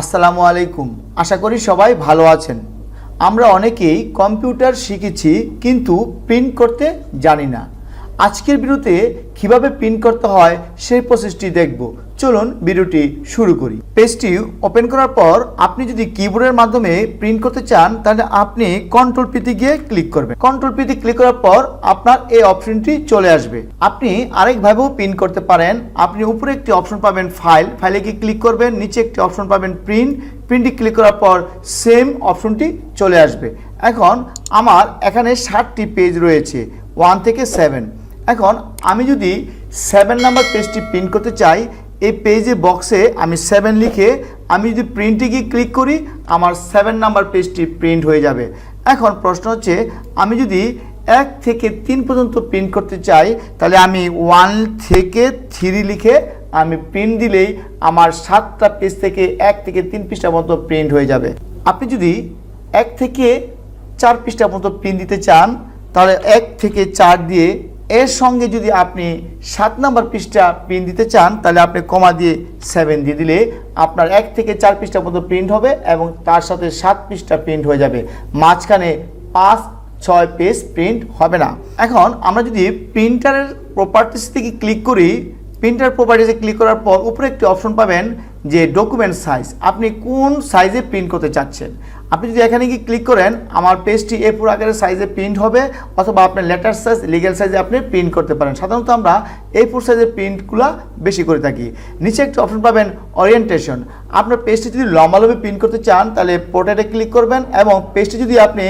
আসসালামু আলাইকুম। আশা করি সবাই ভালো আছেন। আমরা অনেকেই কম্পিউটার শিখেছি কিন্তু প্রিন্ট করতে জানি না। আজকের বিরুদ্ধে কীভাবে প্রিন্ট করতে হয় সেই প্রসেসটি দেখব। চলুন ভিডিওটি শুরু করি। পেজটি ওপেন করার পর আপনি যদি কিবোর্ডের মাধ্যমে প্রিন্ট করতে চান, তাহলে আপনি কন্ট্রোল পিতে গিয়ে ক্লিক করবেন। কন্ট্রোল পিতে ক্লিক করার পর আপনার এই অপশনটি চলে আসবে। আপনি আরেকভাবেও প্রিন্ট করতে পারেন। আপনি উপরে একটি অপশন পাবেন ফাইল। ফাইলে গিয়ে ক্লিক করবেন। নিচে একটি অপশন পাবেন প্রিন্ট। প্রিন্টে ক্লিক করার পর সেম অপশনটি চলে আসবে। এখন আমার এখানে ষাটটি পেজ রয়েছে, ওয়ান থেকে সেভেন। এখন আমি যদি সেভেন নাম্বার পেজটি প্রিন্ট করতে চাই এই পেজে বক্সে আমি সেভেন লিখে আমি যদি প্রিন্টে গিয়ে ক্লিক করি, আমার সেভেন নাম্বার পেজটি প্রিন্ট হয়ে যাবে। এখন প্রশ্ন হচ্ছে, আমি যদি এক থেকে তিন পর্যন্ত প্রিন্ট করতে চাই, তাহলে আমি ওয়ান থেকে থ্রি লিখে আমি প্রিন্ট দিলেই আমার সাতটা পেজ থেকে এক থেকে তিন পৃষ্ঠা মতো প্রিন্ট হয়ে যাবে। আপনি যদি এক থেকে চার পৃষ্ঠা মতো প্রিন্ট দিতে চান, তাহলে এক থেকে চার দিয়ে এর সঙ্গে যদি আপনি সাত নম্বর পৃষ্ঠা প্রিন্ট দিতে চান, তাহলে আপনি কমা দিয়ে সেভেন দিয়ে দিলে আপনার এক থেকে চার পৃষ্ঠা পর্যন্ত প্রিন্ট হবে এবং তার সাথে সাত পৃষ্ঠা প্রিন্ট হয়ে যাবে। মাঝখানে পাঁচ, ছয় পেজ প্রিন্ট হবে না। এখন আমরা যদি প্রিন্টারের প্রপার্টিস থেকে ক্লিক করি প্রিন্টার প্রপার্টিসে ক্লিক করার পর উপরে একটি অপশন পাবেন যে ডকুমেন্ট সাইজ আপনি কোন সাইজে প্রিন্ট করতে চাচ্ছেন? আপনি যদি এখানে গিয়ে ক্লিক করেন, আমার পেজটি এ ফোর আকারের সাইজে প্রিন্ট হবে অথবা আপনার লেটার সাইজ লিগেল সাইজে আপনি প্রিন্ট করতে পারেন। সাধারণত আমরা এই ফোর সাইজের প্রিন্টগুলো বেশি করে থাকি। নিচে একটি অপশন পাবেন ওরিয়েন্টেশন আপনার পেজটি যদি লম্বালম্বি প্রিন্ট করতে চান, তাহলে পোর্ট্রেটে ক্লিক করবেন এবং পেজটি যদি আপনি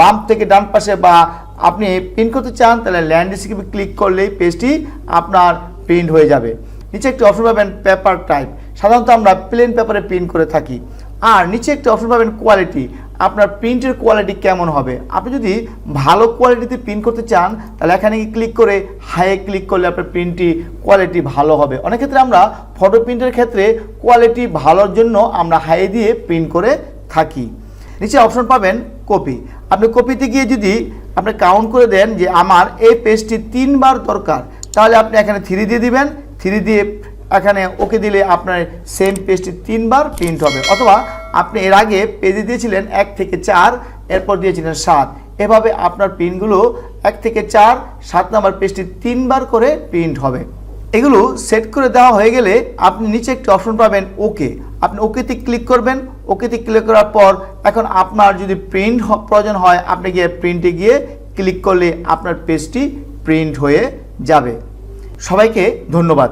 বাম থেকে ডান পাশে বা আপনি প্রিন্ট করতে চান, তাহলে ল্যান্ডস্কেপে ক্লিক করলেই পেজটি আপনার প্রিন্ট হয়ে যাবে। নিচে একটি অপশন পাবেন পেপার টাইপ সাধারণত আমরা প্লেন পেপারে প্রিন্ট করে থাকি। আর নিচে একটি অপশন পাবেন কোয়ালিটি আপনার প্রিন্টের কোয়ালিটি কেমন হবে? আপনি যদি ভালো কোয়ালিটিতে প্রিন্ট করতে চান, তাহলে এখানে ক্লিক করে হাইয়ে ক্লিক করলে আপনার প্রিন্টটি কোয়ালিটি ভালো হবে। অনেক ক্ষেত্রে আমরা ফটো প্রিন্টের ক্ষেত্রে কোয়ালিটি ভালোর জন্য আমরা হাইয়ে দিয়ে প্রিন্ট করে থাকি। নিচে অপশন পাবেন কপি আপনি কপিতে গিয়ে যদি আপনি কাউন্ট করে দেন যে আমার এই পেজটি তিনবার দরকার তাহলে আপনি এখানে থ্রি দিয়ে দিবেন। থ্রি দিয়ে এখানে ওকে দিলে আপনার সেম পেজটি তিনবার প্রিন্ট হবে। অথবা আপনি এর আগে পেজে দিয়েছিলেন এক থেকে চার, এরপর দিয়েছিলেন সাত। এভাবে আপনার প্রিন্টগুলো এক থেকে চার, সাত নাম্বার পেজটি তিনবার করে প্রিন্ট হবে। এগুলো সেট করে দেওয়া হয়ে গেলে আপনি নিচে একটি অপশন পাবেন ওকে আপনি ওকেতে ক্লিক করবেন। ওকেতে ক্লিক করার পর এখন আপনার যদি প্রিন্ট প্রয়োজন হয়, আপনি গিয়ে প্রিন্টে গিয়ে ক্লিক করলে আপনার পেজটি প্রিন্ট হয়ে যাবে। সবাইকে ধন্যবাদ।